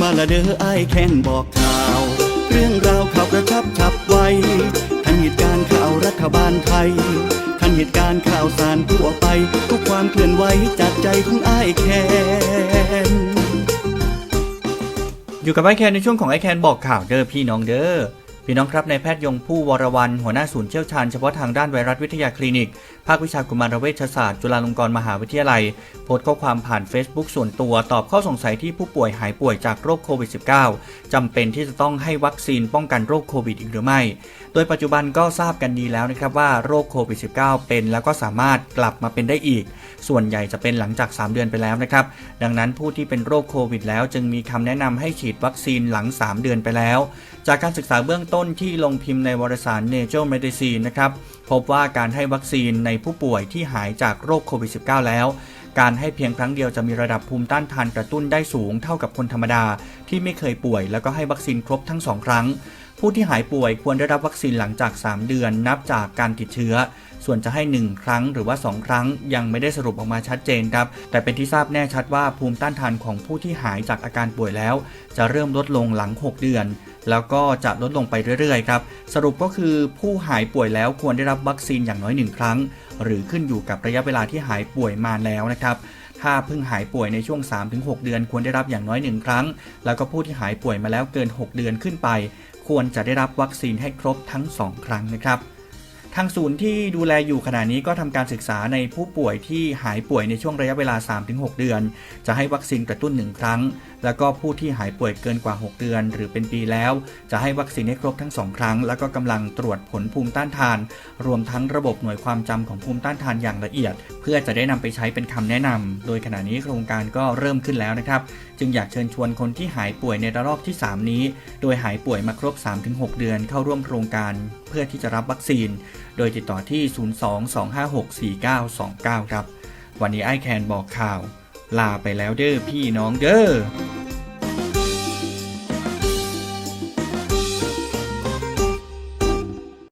มาละเด้อไอ้แค้นบอกข่าว เรื่องราวข่าวกระชับฉับไวทันเหตุการณ์ข่าวรัฐบาลไทย ทันเหตุการณ์ข่าวสารทั่วไป ทุกความเคลื่อนไหวจากใจของไอ้แค้นอยู่กับไอแคนในช่วงของไอแคนบอกข่าวเด้อพี่น้องเด้อ พี่น้องครับในแพทย์ยงผู้วรวันหัวหน้าศูนย์เชี่ยวชาญเฉพาะทางด้านไวรัสวิทยาคลินิก ภาควิชากุมารเวชศาสตร์จุฬาลงกรณ์มหาวิทยาลัย พสต์ข้อความผ่าน Facebook ส่วนตัวตอบข้อสงสัยที่ผู้ป่วยหายป่วยจากโรคโควิด -19 จำเป็นที่จะต้องให้วัคซีนป้องกันโรคโควิดอีกหรือไม่ โดยปัจจุบันก็ทราบกันดีแล้วนะครับว่าโรคโควิด -19 เป็นแล้วก็สามารถกลับมาเป็นได้อีก ส่วนใหญ่จะเป็นหลังจาก 3 เดือนไปแล้วนะครับ ดังนั้นผู้ที่เป็นโรคโควิดแล้วจึงมีคำแนะนำให้ฉีดวัคซีนหลัง 3 เดือนไปแล้ว จากการศึกษาเบื้องต้นที่ลงพิมพ์ในวารสาร Nature Medicine นะครับพบว่าการให้วัคซีนในผู้ป่วยที่หายจากโรคโควิด -19 แล้ว การให้เพียงครั้งเดียวจะมีระดับภูมิต้านทานกระตุ้นได้สูงเท่ากับคนธรรมดา ที่ไม่เคยป่วยแล้วก็ให้วัคซีนครบทั้ง2ครั้ง ผู้ที่หายป่วยควรได้รับวัคซีนหลังจาก 3 เดือนนับจากการติดเชื้อ ส่วนจะให้ 1 ครั้งหรือว่า 2 ครั้งยังไม่ได้สรุปออกมาชัดเจนครับ แต่เป็นที่ทราบแน่ชัดว่าภูมิต้านทานของผู้ที่หายจากอาการป่วยแล้ว จะเริ่มลดลงหลัง 6 เดือน แล้วก็จะลดลงไปเรื่อยๆครับ สรุปก็คือผู้หายป่วยแล้วควรได้รับวัคซีนอย่างน้อย1ครั้ง หรือขึ้นอยู่กับระยะเวลาที่หายป่วยมาแล้วนะครับถ้าเพิ่งหายป่วยในช่วง 3-6 เดือนควรได้รับอย่างน้อย 1 ครั้ง แล้วก็ผู้ที่หายป่วยมาแล้วเกิน 6 เดือนขึ้นไป ควรจะได้รับวัคซีนให้ครบทั้ง 2 ครั้งนะครับทางศูนย์ที่ดูแลอยู่ขณะนี้ก็ทำการศึกษาในผู้ป่วยที่หายป่วยในช่วงระยะเวลา 3-6 เดือน จะให้วัคซีนกระตุ้น 1 ครั้งแล้วก็ผู้ที่หายป่วยเกินกว่า 6 เดือน หรือเป็นปีแล้ว จะให้วัคซีนให้ครบทั้ง 2 ครั้ง แล้วก็กำลังตรวจผลภูมิต้านทาน รวมทั้งระบบหน่วยความจำของภูมิต้านทานอย่างละเอียด เพื่อจะได้นำไปใช้เป็นคำแนะนำโดยขณะนี้โครงการก็เริ่มขึ้นแล้วนะครับ จึงอยากเชิญชวนคนที่หายป่วยในระลอกที่ 3 นี้ โดยหายป่วยมาครบ 3-6 เดือนเข้าร่วมโครงการเพื่อที่จะรับวัคซีน โดยติดต่อที่ 022564929 ครับ วันนี้ไอแคนบอกข่าว ลาไปแล้วเด้อพี่น้องเด้อ